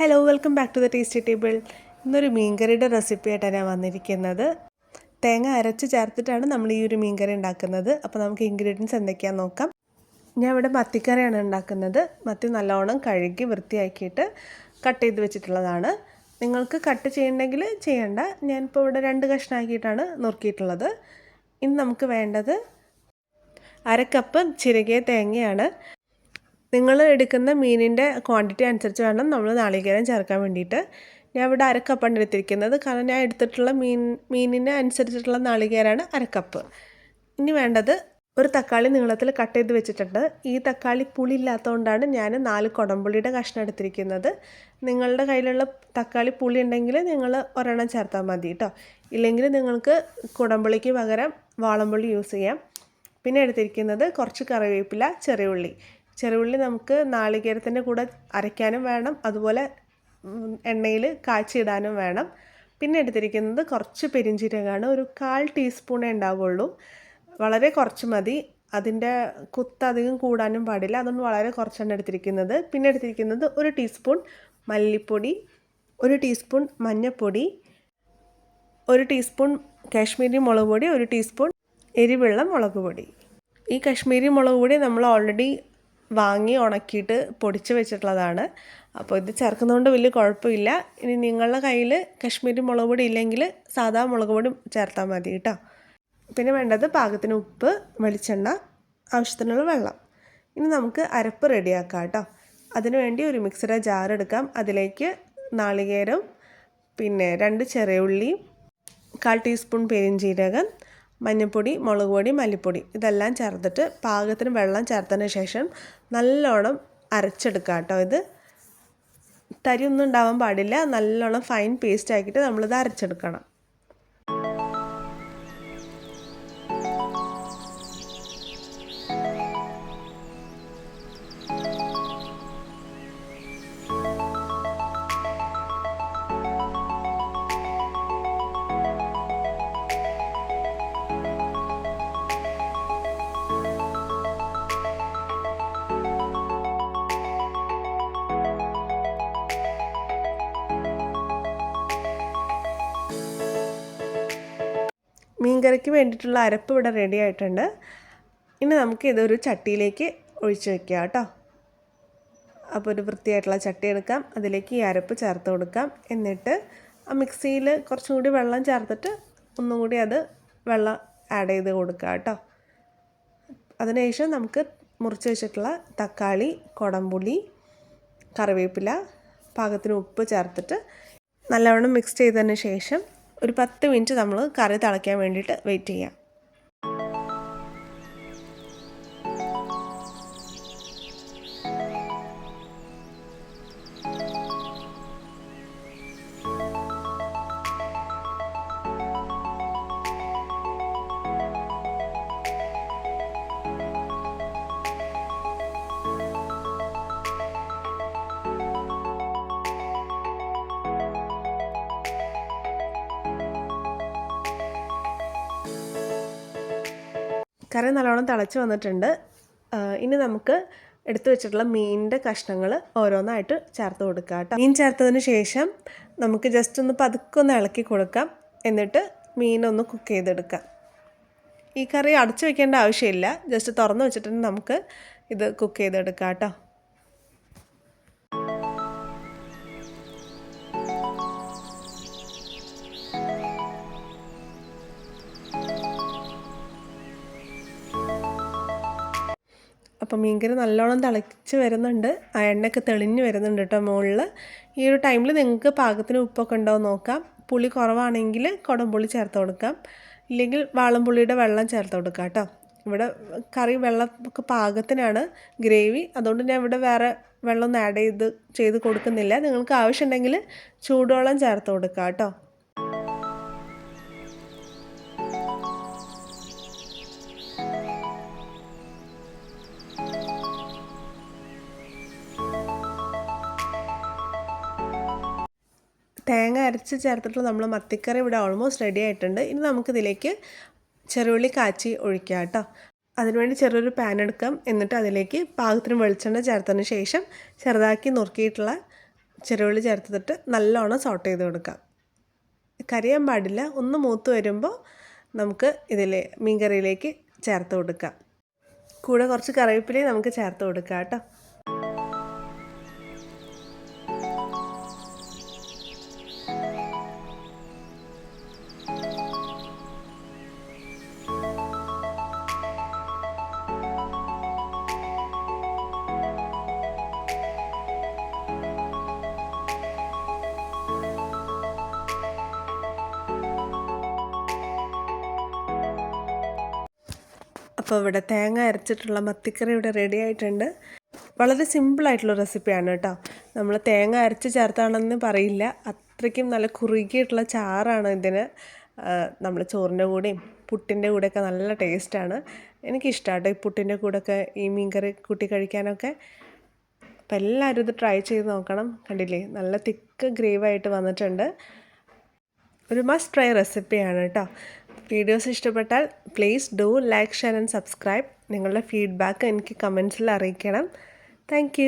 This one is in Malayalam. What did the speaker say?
Hello welcome back to the tasty table ഇന്നൊരു മീൻകറിയുടെ റെസിപ്പി ആയിട്ടാണ് ഞാൻ വന്നിരിക്കുന്നത്. തേങ്ങ അരച്ച് ചേർത്തിട്ടാണ് നമ്മൾ ഈ ഒരു മീൻകറി ഉണ്ടാക്കുന്നത്. അപ്പോൾ നമുക്ക് ഇൻഗ്രീഡിയൻസ് എന്തൊക്കെയാണെന്ന് നോക്കാം. ഞാൻ ഇവിടെ മത്തിക്കറിയാണ് ഉണ്ടാക്കുന്നത്. മത്തി നല്ലോണം കഴുകി വൃത്തിയാക്കിയിട്ട് കട്ട് ചെയ്ത് വെച്ചിട്ടുള്ളതാണ്. നിങ്ങൾക്ക് കട്ട് ചെയ്യണമെങ്കിൽ ചെയ്യണ്ട. ഞാനിപ്പോൾ ഇവിടെ രണ്ട് കഷ്ണമാക്കിയിട്ടാണ് നുറുക്കിയിട്ടുള്ളത്. ഇനി നമുക്ക് വേണ്ടത് അര കപ്പ് ചിരകിയ തേങ്ങയാണ്. നിങ്ങൾ എടുക്കുന്ന മീനിന്റെ ക്വാണ്ടിറ്റി അനുസരിച്ച് വേണം നമ്മൾ നാളികേരം ചേർക്കാൻ വേണ്ടിയിട്ട്. ഞാൻ ഇവിടെ അരക്കപ്പാണ് എടുത്തിരിക്കുന്നത്. കാരണം ഞാൻ എടുത്തിട്ടുള്ള മീൻ മീനിനെ അനുസരിച്ചിട്ടുള്ള നാളികേരാണ് അരക്കപ്പ് ഇനി വേണ്ടത് ഒരു തക്കാളി നീളത്തിൽ കട്ട് ചെയ്ത് വെച്ചിട്ടുണ്ട്. ഈ തക്കാളി പുളി ഇല്ലാത്തതുകൊണ്ടാണ് ഞാൻ നാല് കുടംപുളിയുടെ കഷ്ണം എടുത്തിരിക്കുന്നത്. നിങ്ങളുടെ കയ്യിലുള്ള തക്കാളി പുളി ഉണ്ടെങ്കിൽ നിങ്ങൾ ഒരെണ്ണം ചേർത്താൽ മതി കേട്ടോ ഇല്ലെങ്കിൽ നിങ്ങൾക്ക് കുടംപുളിക്ക് പകരം വാളംപുളി യൂസ് ചെയ്യാം. പിന്നെ എടുത്തിരിക്കുന്നത് കുറച്ച് കറിവേപ്പില ചെറിയ ഉള്ളി. ചെറുള്ളി നമുക്ക് നാളികേരത്തിന്റെ കൂടെ അരയ്ക്കാനും വേണം. അതുപോലെ എണ്ണയിൽ കാച്ചിടാനും വേണം. പിന്നെ എടുത്തിരിക്കുന്നത് കുറച്ച് പെരിഞ്ചീരകമാണ്. ഒരു കാൽ ടീസ്പൂണേ ഉണ്ടാവുള്ളൂ. വളരെ കുറച്ച് മതി. അതിന്റെ കുത്ത് അധികം കൂടാനും പാടില്ല. അതുകൊണ്ട് വളരെ കുറച്ചാണ് എടുത്തിരിക്കുന്നത്. പിന്നെ എടുത്തിരിക്കുന്നത് ഒരു ടീസ്പൂൺ മല്ലിപ്പൊടി ഒരു ടീസ്പൂൺ മഞ്ഞൾപ്പൊടി ഒരു ടീസ്പൂൺ കാശ്മീരി മുളക് പൊടി ഒരു ടീസ്പൂൺ എരിവെള്ളം മുളക് പൊടി ഈ കാശ്മീരി മുളക് പൊടി നമ്മൾ ഓൾറെഡി വാങ്ങി ഉണക്കിയിട്ട് പൊടിച്ച് വെച്ചിട്ടുള്ളതാണ്. അപ്പോൾ ഇത് ചേർക്കുന്നതുകൊണ്ട് വലിയ കുഴപ്പമില്ല. ഇനി നിങ്ങളുടെ കയ്യിൽ കശ്മീരി മുളക് പൊടി ഇല്ലെങ്കിൽ സാധാ മുളക് പൊടി ചേർത്താൽ മതി കേട്ടോ. പിന്നെ വേണ്ടത് പാകത്തിന് ഉപ്പ് വെളിച്ചെണ്ണ ആവശ്യത്തിനുള്ള വെള്ളം. ഇനി നമുക്ക് അരപ്പ് റെഡിയാക്കാം കേട്ടോ. അതിനുവേണ്ടി ഒരു മിക്സറ ജാർ എടുക്കാം. അതിലേക്ക് നാളികേരം പിന്നെ രണ്ട് ചെറിയ ഉള്ളിയും കാൽ ടീസ്പൂൺ പെരിഞ്ചീരകം മഞ്ഞൾപ്പൊടി മുളക് പൊടി മല്ലിപ്പൊടി ഇതെല്ലാം ചേർത്തിട്ട് പാകത്തിന് വെള്ളം ചേർത്തതിന് ശേഷം നല്ലോണം അരച്ചെടുക്കുക കേട്ടോ ഇത്. ഒന്നും ഉണ്ടാവാൻ പാടില്ല. നല്ലോണം ഫൈൻ പേസ്റ്റ് ആക്കിയിട്ട് നമ്മളിത് അരച്ചെടുക്കണം. മീൻകറിക്ക് വേണ്ടിയിട്ടുള്ള അരപ്പ് ഇവിടെ റെഡി ആയിട്ടുണ്ട്. ഇനി നമുക്ക് ഇതൊരു ചട്ടിയിലേക്ക് ഒഴിച്ച് വെക്കുക കേട്ടോ. അപ്പോൾ ഒരു വൃത്തിയായിട്ടുള്ള ചട്ടി എടുക്കാം. അതിലേക്ക് ഈ അരപ്പ് ചേർത്ത് കൊടുക്കാം. എന്നിട്ട് ആ മിക്സിയിൽ കുറച്ചും കൂടി വെള്ളം ചേർത്തിട്ട് ഒന്നും കൂടി അത് വെള്ളം ആഡ് ചെയ്ത് കൊടുക്കുക കേട്ടോ. അതിനുശേഷം നമുക്ക് മുറിച്ച് വെച്ചിട്ടുള്ള തക്കാളി കുടംപുളി കറിവേപ്പില പാകത്തിന് ഉപ്പ് ചേർത്തിട്ട് നല്ലവണ്ണം മിക്സ് ചെയ്തതിന് ശേഷം ഒരു പത്ത് മിനിറ്റ് നമ്മൾ കറി തിളയ്ക്കാൻ വേണ്ടിയിട്ട് വെയിറ്റ് ചെയ്യാം. കറി നല്ലോണം തിളച്ച് വന്നിട്ടുണ്ട്. ഇനി നമുക്ക് എടുത്തു വെച്ചിട്ടുള്ള മീനിന്റെ കഷ്ണങ്ങൾ ഓരോന്നായിട്ട് ചേർത്ത് കൊടുക്കുക കേട്ടോ. മീൻ ചേർത്തതിന് ശേഷം നമുക്ക് ജസ്റ്റ് ഒന്ന് പതുക്കെ ഒന്ന് ഇളക്കി കൊടുക്കാം. എന്നിട്ട് മീനൊന്ന് കുക്ക് ചെയ്തെടുക്കാം. ഈ കറി അടച്ചു വെക്കേണ്ട ആവശ്യമില്ല. ജസ്റ്റ് തുറന്ന് വെച്ചിട്ടുണ്ടെങ്കിൽ നമുക്ക് ഇത് കുക്ക് ചെയ്തെടുക്കാം കേട്ടോ. അപ്പം മീൻകറി നല്ലോണം തിളച്ച് വരുന്നുണ്ട്. ആ എണ്ണയൊക്കെ തെളിഞ്ഞ് വരുന്നുണ്ട് കേട്ടോ മുകളിൽ ഈ ഒരു ടൈമിൽ നിങ്ങൾക്ക് പാകത്തിന് ഉപ്പൊക്കെ ഉണ്ടോ നോക്കാം. പുളി കുറവാണെങ്കിൽ കുടംപുളി ചേർത്ത് കൊടുക്കാം. ഇല്ലെങ്കിൽ വാളംപുള്ളിയുടെ വെള്ളം ചേർത്ത് കൊടുക്കാം കേട്ടോ. ഇവിടെ കറി വെള്ളം ഒക്കെ പാകത്തിനാണ് ഗ്രേവി. അതുകൊണ്ട് ഞാൻ ഇവിടെ വേറെ വെള്ളം ആഡ് ചെയ്ത് ചെയ്ത് കൊടുക്കുന്നില്ല. നിങ്ങൾക്ക് ആവശ്യമുണ്ടെങ്കിൽ ചൂടുവെള്ളം ചേർത്ത് കൊടുക്കാം കേട്ടോ. തേങ്ങ അരച്ച് ചേർത്തിട്ടുള്ള നമ്മൾ മത്തിക്കറി ഇവിടെ ഓൾമോസ്റ്റ് റെഡി ആയിട്ടുണ്ട്. ഇനി നമുക്കിതിലേക്ക് ചെറുള്ളി കാച്ചി ഒഴിക്കുക കേട്ടോ. അതിനുവേണ്ടി ചെറിയൊരു പാൻ എടുക്കാം. എന്നിട്ട് അതിലേക്ക് പാകത്തിന് വെളിച്ചെണ്ണ ചേർത്തതിന് ശേഷം ചെറുതാക്കി നുറുക്കിയിട്ടുള്ള ചെറുള്ളി ചേർത്തിട്ട് നല്ലോണം സോട്ട് ചെയ്ത് കൊടുക്കാം. കരിയാൻ പാടില്ല. ഒന്ന് മൂത്ത് വരുമ്പോൾ നമുക്ക് ഇതിൽ മീൻകറിയിലേക്ക് ചേർത്ത് കൊടുക്കാം. കൂടെ കുറച്ച് കറിവേപ്പിലയും നമുക്ക് ചേർത്ത് കൊടുക്കാം കേട്ടോ. അപ്പോൾ ഇവിടെ തേങ്ങ അരച്ചിട്ടുള്ള മത്തിക്കറി ഇവിടെ റെഡി ആയിട്ടുണ്ട്. വളരെ സിമ്പിളായിട്ടുള്ള റെസിപ്പിയാണ് കേട്ടോ. നമ്മൾ തേങ്ങ അരച്ച് ചേർത്താണെന്ന് പറയില്ല. അത്രയ്ക്കും നല്ല കുറുകിയിട്ടുള്ള ചാറാണ് ഇതിന്. നമ്മൾ ചോറിന്റെ കൂടെയും പുട്ടിന്റെ കൂടെയൊക്കെ നല്ല ടേസ്റ്റാണ് എനിക്കിഷ്ടമാണ് ഈ പുട്ടിന്റെ കൂടെയൊക്കെ ഈ മീൻകറി കൂട്ടി കഴിക്കാനൊക്കെ. അപ്പം എല്ലാവരും ഇത് ട്രൈ ചെയ്ത് നോക്കണം. കണ്ടില്ലേ? നല്ല തിക്ക് ഗ്രേവായിട്ട് വന്നിട്ടുണ്ട്. ഒരു മസ്റ്റ് ട്രൈ റെസിപ്പിയാണ് കേട്ടോ. വീഡിയോസ് ഇഷ്ടപ്പെട്ടാൽ please do like share and subscribe നിങ്ങളുടെ ഫീഡ്ബാക്ക് എനിക്ക് കമൻസിൽ അറിയിക്കണം. താങ്ക്